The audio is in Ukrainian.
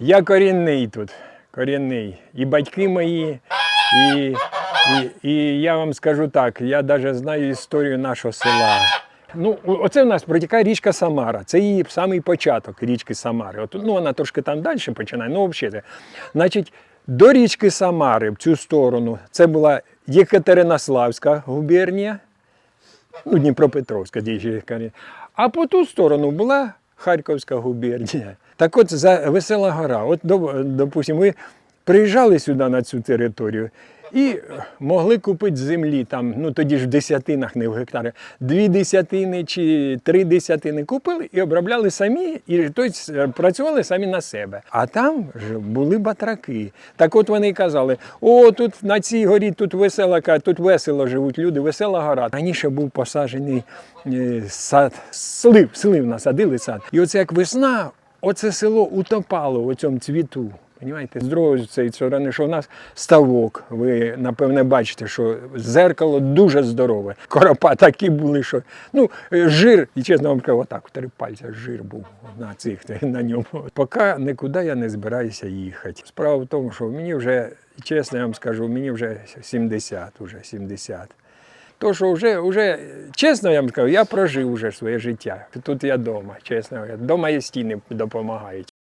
Я корінний тут, корінний. І батьки мої, і, і, і я вам скажу так, я навіть знаю історію нашого села. Ну, оце в нас протікає річка Самара. Це її самий початок річки Самари. От, ну, вона трошки там далі починає, ну взагалі. Значить, до річки Самари в цю сторону це була Єкатеринославська губернія, ну, Дніпропетровська. А по ту сторону була Харківська губернія. Так от за Весела гора. От, до- допустимо, ви приїжджали сюди на цю територію і могли купити землі там, ну тоді ж в десятинах, не в гектарах, дві десятини чи три десятини купили і обробляли самі, і тобто, працювали самі на себе. А там ж були батраки. Так от вони казали: о, тут на цій горі тут весела, тут весело живуть люди, весела гора. Раніше був посаджений е, сад, слив, слив насадили сад. І оце як весна, оце село утопало в цьому цвіту. Понімаєте, з другої цієї що в нас ставок. Ви напевне бачите, що зеркало дуже здорове. Коропа такі були, що ну е, жир, і чесно вам кажу, отак три пальця жир був на цих на ньому. Поки нікуди я не збираюся їхати. Справа в тому, що мені вже, чесно я вам скажу, мені вже 70, уже 70. То, що вже, вже, чесно я вам скажу, я прожив вже своє життя. Тут я вдома, чесно. Вдома і стіни допомагають.